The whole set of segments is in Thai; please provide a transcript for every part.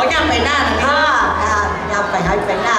ขอยากไปหน้านะคะอยากไปให้ไปหน้า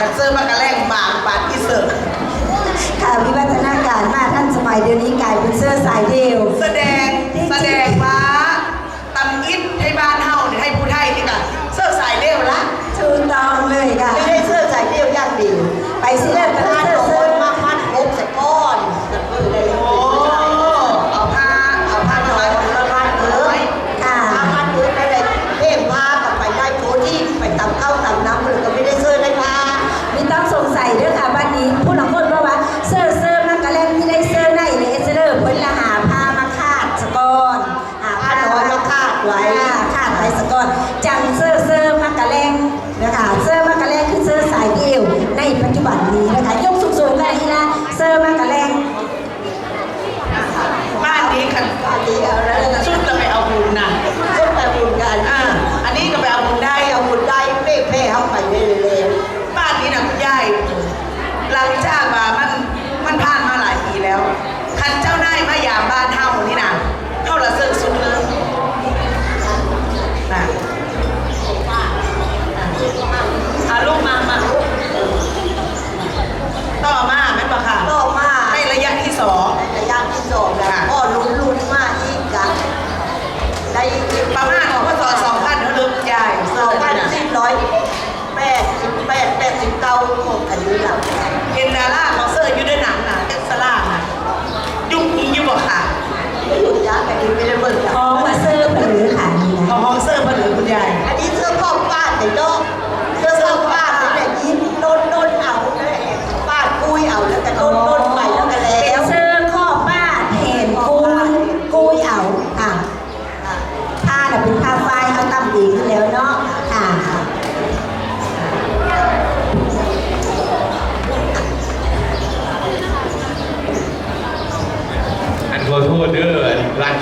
ขันเซอร์มากระแรงหมากปานที่เสิร์ฟค่ะวิวัฒนาการมากท่านสมัยเดี๋ยวนี้กลายเป็นเสื้อสายเดียว แสดงแสดงว่าตำอินให้บ้านเฮาให้ผู้ไทยนี่ค่ะเสื้อสายเดียวละถูกต้องเลยค่ะไม่ได้เสื้อสายเดียวอย่างดีไปสิเลิกกั ใส่ด้วยค่ะ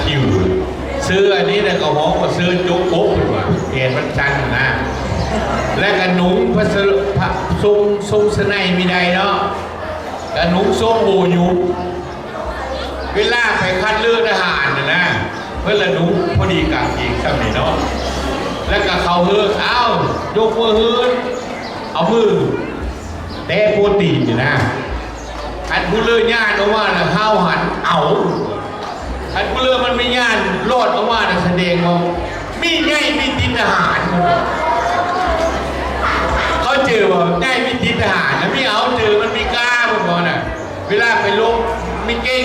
คิวซื้ออันนี้เนี่ยก็หอมก็ซื้อจุกปุ๊บว่าเห็นมันจันนะ และกระหนุ่มพระซุงซุงสนัยมีใดเนาะกระหนุ่มซุงโบยุเวลาไปคัดเลือกทหารนะนะเพื่อกระหนุ่มพอดีกับอีกสมัยเนาะและกระเขาเฮืออ้าวยกมือเฮือเอามือเตะโปรตีนนะอันผู้เลื่อนญาติว่านะข้าวหันเอาันกูเลือมันไม่ย่านรอดเออว่าในแสดงมองมีไงมีติดทหาร เขาเจอว่าไงมีติดทหารแล้วมีเอาเจอมันมีกล้ามันอน่ะ เวลาไปลงมีเก่ง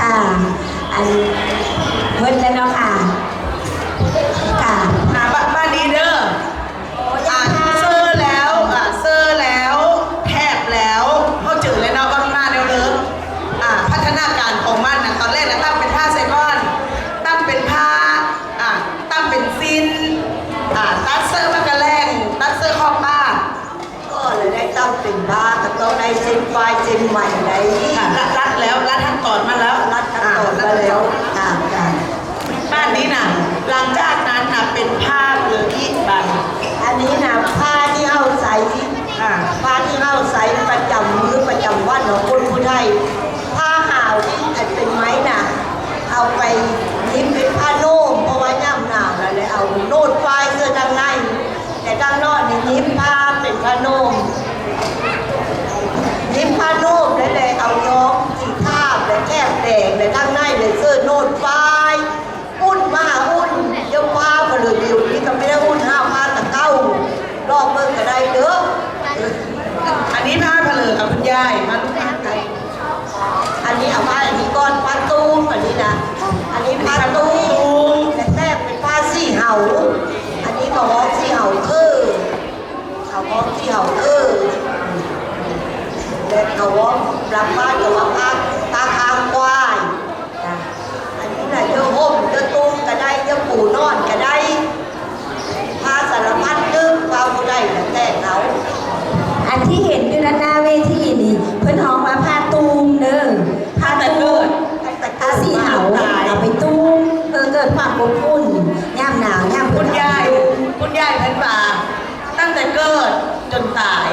ค่ะอัน ได้มาลูกมาใครอันนี้เอาผ้าอันนี้ก้อนปลาตู้มอันนี้นะ อันนี้ปลาตู้มแรกเป็นปลาสีเหาอันนี้ก็ร้องสีเหาเออเขาร้องสีเหาเออแต่เขาร้องรับบ้านกับว่าผ้าตาคางควายอันนี้นะเยอะห่มเยอะตุ้มก็ได้เยอะปูนอนก็ได้ผ้าสารพัดนึกความได้แต่เขาอันที่เห็น อยู่ด้านหน้าเวทีนี่ เพื่อนห้องมาพาตูมเนื้อพาตูมผ้าสีขาวเอาไปตูมเพื่อเกิดความอบอุ่นย่ามหนาวย่ามคุณยายคุณยายเพื่อนว่าตั้งแต่เกิดจนตาย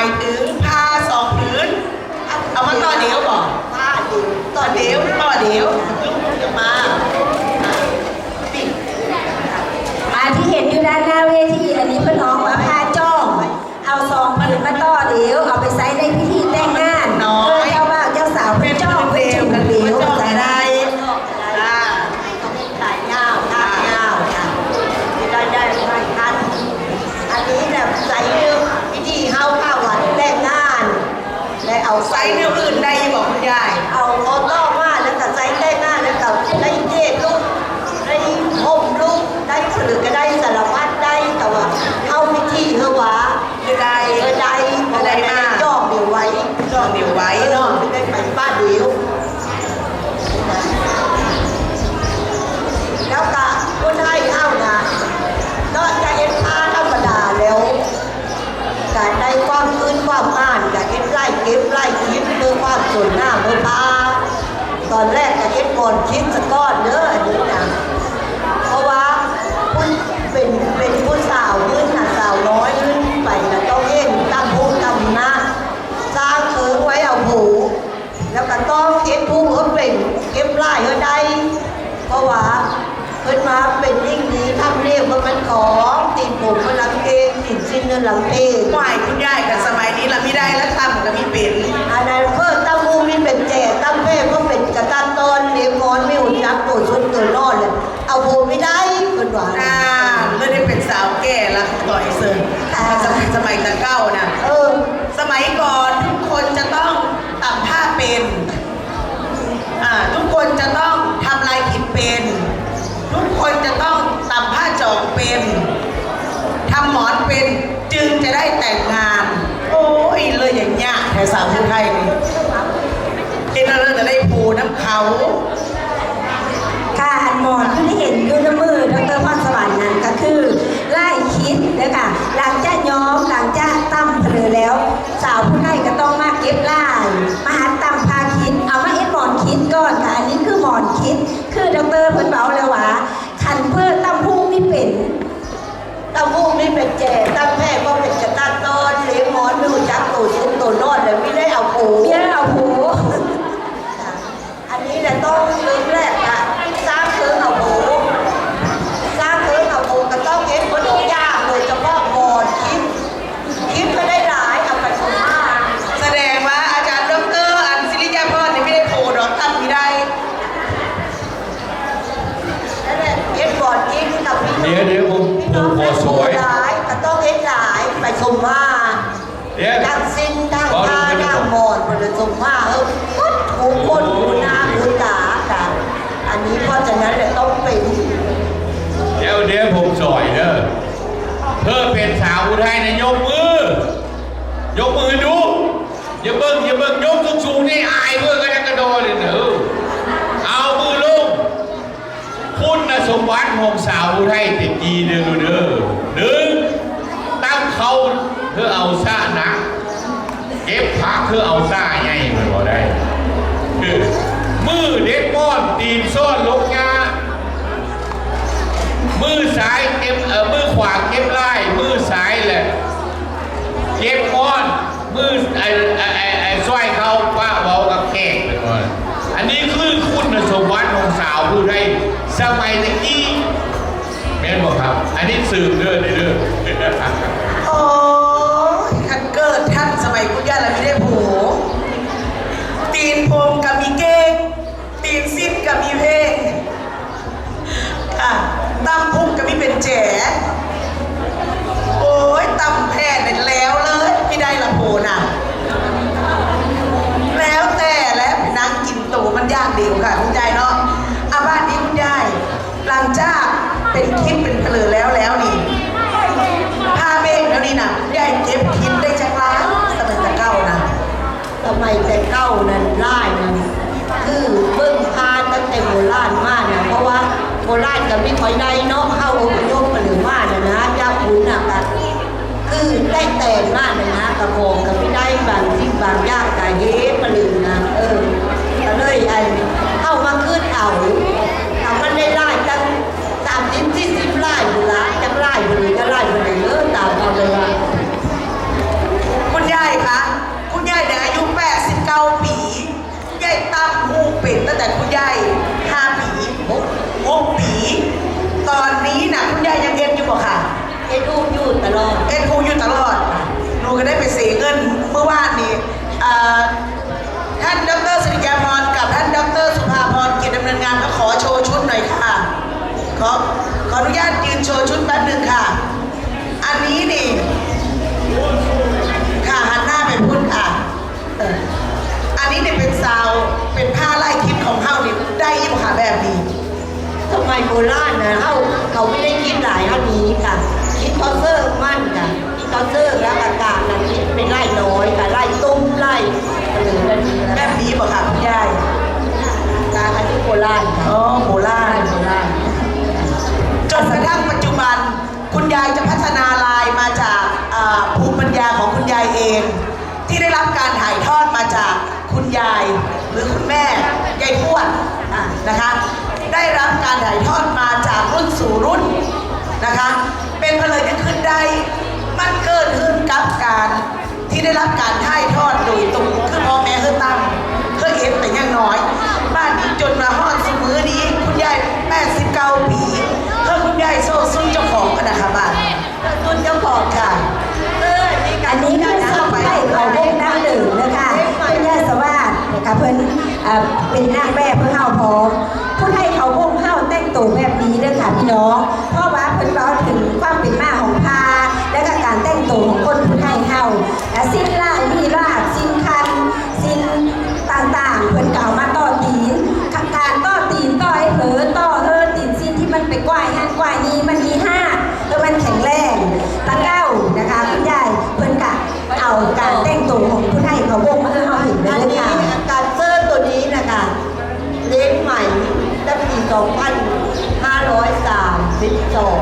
ายถึงผ้าสองผืนเอามาต่อเดียวบอกผ้าตึงต่อเดียวต่อเดียวลูกจะมา ส่วนหน้าเมื่อพาตอนแรกก็คิดก่อนคิดสะก้อนเด้อ แต่งงาน โอ้ยเลยอย่างเงี้ยแถวสาวผู้ไทยนี่เอ็นอะไรแต่ได้ผูน้ำเขา เดี๋ยวผมสอยเด้อเพื่อเป็นสาวผู้ไทยนะยกมือ ยกมือดูอย่าเบิ่งอย่าเบิ่งยกสูงๆนี่อายเพื่อนก็จะกระโดดเลยเนอเอามือลงคุณสมบัติของสาวผู้ไทยติดกีเด้อเด้อหนึ่งตั้งเขาเพื่อเอาซ่าหนักเก็บพักเพื่อเอาซ่าใหญ่มันบ่ได้คือมือเด็กป้อนตีนซ่อนลงา มือซ้ายเก็บเออมือขวาเก็บไล่มือซ้ายแหละเก็บก้อนมือไอ้ไอ้ไอ้ไอ้สร้อยเขาป้าเบากับแขกไปก่อนอันนี้คือคุณสมบัติของสาวผู้ไทยสมัยตะกี้แม่นบอกครับ อันนี้สืบเด้อเด้อโอ้ยคันเกิดท่านสมัยคุณย่าเราไม่ได้โผล่ตีนพรมกับมีเก้งตีนซิดกับมีเพลงค่ะ ตั้มพุ่งกับมีเป็นแจ๋ ย่างก ขอขออนุญาตยืนโชว์ชุดแป๊บหนึ่งค่ะ อันนี้นี่ ค่ะหันหน้าไปพูดค่ะ อันนี้เนี่ยเป็นซาวเป็นผ้าไล่คิดของเฮานี่ได้อยี่ค่ะแบบนี้ทำไมโบราณนะเฮาเขาไม่ได้คิดหลายเท่านี้ค่ะ คิดเขาเซอร์มา ถ่ายทอดมาจากรุ่นสู่รุ่นนะคะ เป็นเพลยที่ขึ้นได้มันเกิดขึ้นกับการที่ได้รับการถ่ายทอดโดยตรงคือพ่อแม่เฮือตั้งเพื่อเอฟแต่ยังน้อย บ้านนี้จนมาฮอดสมือนี้คุณยาย89ปีเพื่อคุณยายโซ่ซุ่มเจ้าของกันนะคะบ้านต้นเจ้าของค่ะอันนี้คือสาวผู้ให้เขาวงดั้งเดิมนะคะคุณย่าสวัสดิ์นะคะเพิ่นอ่าเป็นนางแบบเพื่อเฮาพร้อม วแบบนี้เด้อค่ะพี่น้อง เพราะว่าเพิ่นเล่าถึงความเป็นมาของพาและก็การแต่งตัวของคนผู้ให้เฮาและสิ้น sổ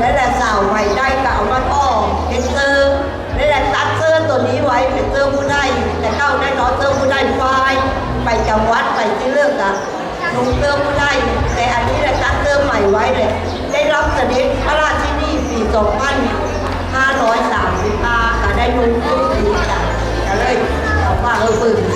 đấy là xào mày đây cạo mắt to cái sơ đấy là tắt sơ tôi nghĩ vậy phải sơ vô đây là cao đây nó sơ vô đây phai phải chồng quát phải chứ lược à đúng sơ vô đây để anh ấy là tắt sơ mày vậy này đây lắm rồi đến phá ra chi đi vì tổ văn ha nói giảm thì ta cả đây đúng không thì cả cả đây và hơi bừng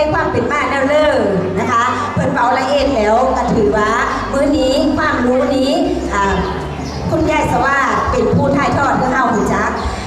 ได้ความเป็นมาแนวเลยนะคะเพื่อนเป่าละเอ็แล้วก็ถือว่าเมื่อนี้ความรู้นี้คุณยายสว่า